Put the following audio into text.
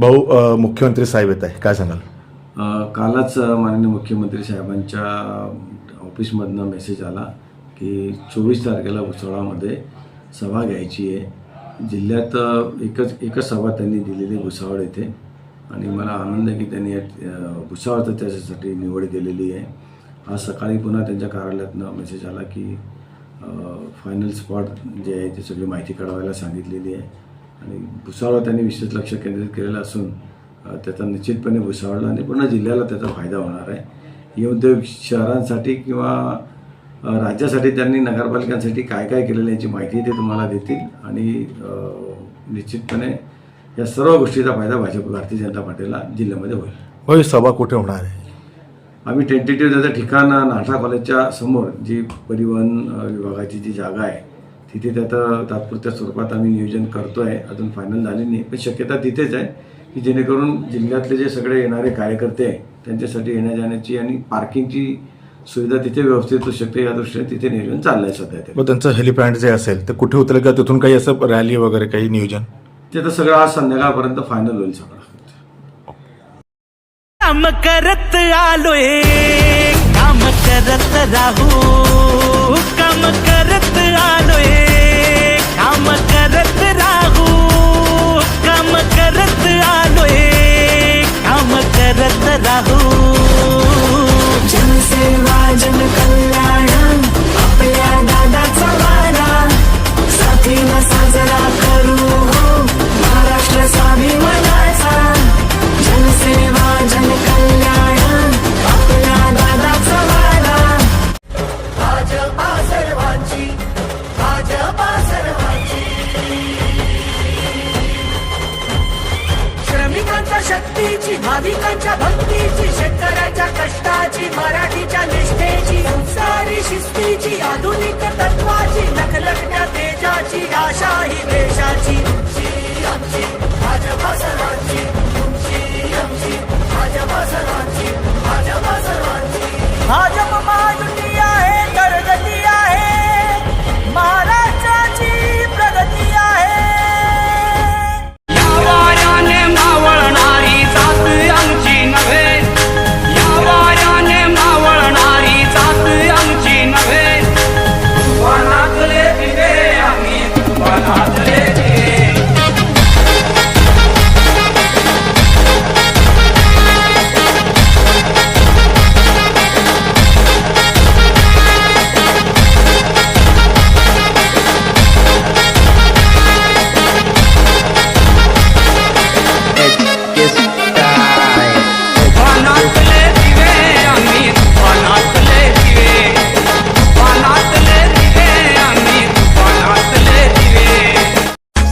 भाऊ मुख्यमंत्री साहेब येत आहे काय सांगाल? कालच माननीय मुख्यमंत्री साहेबांच्या ऑफिसमधनं मेसेज आला की चोवीस तारखेला भुसावळामध्ये सभा घ्यायची आहे. जिल्ह्यात एकच एकच सभा त्यांनी दिलेली आहे भुसावळ येथे आणि मला आनंद आहे की त्यांनी भुसावळ तर त्याच्यासाठी निवड केलेली आहे. आज सकाळी पुन्हा त्यांच्या कार्यालयातनं मेसेज आला की फायनल स्पॉट जे आहे ते सगळी माहिती कळवायला सांगितलेली आहे. आणि भुसावळ त्यांनी विशेष लक्ष केंद्रित केलेलं असून त्याचा निश्चितपणे भुसावळला आणि पूर्ण जिल्ह्याला त्याचा फायदा होणार आहे. हे उद्योग शहरांसाठी किंवा राज्यासाठी त्यांनी नगरपालिकांसाठी काय काय केलेलं आहे याची माहिती ते तुम्हाला देतील. आणि निश्चितपणे या सर्व गोष्टीचा फायदा भाजप भारतीय जनता पार्टीला जिल्ह्यामध्ये होईल. ही सभा कुठे होणार आहे? आम्ही टेंटेटिव्ह त्याचं ठिकाण नाठा कॉलेजच्या समोर जी परिवहन विभागाची जी जागा आहे तिथे त्याचं तात्पुरत्या स्वरूपात आम्ही नियोजन करतो आहे अजून फायनल झाली नाही. पण शक्यता तिथेच आहे की जेणेकरून जिल्ह्यातले जे सगळे येणारे कार्यकर्ते आहे त्यांच्यासाठी येण्या जाण्याची आणि पार्किंगची सुविधा तिथे व्यवस्थित होऊ शकते या दृष्टीने तिथे नियोजन चाललं आहे सध्या ते. व त्यांचं हेलिपॅड जे असेल ते कुठे उतरेल का तिथून काही असं रॅली वगैरे काही नियोजन? ते तर सगळं आज संध्याकाळपर्यंत फायनल होईल सगळं. काम करत आलोय काम करत राहू. काम करत आलोय. काम करत राहू. काम करत आलोय. काम करत राहू. जनसेवा जनकल्याण आपल्या दादाचा वारा. साथीला साजरा करू. भाविकांच्या भक्तीची शेतकऱ्याच्या कष्टाची मराठीच्या निष्ठेची संसारी शिस्तीची आधुनिक तत्वाची लखलखत्या तेजाची आशा ही देशाची आमची.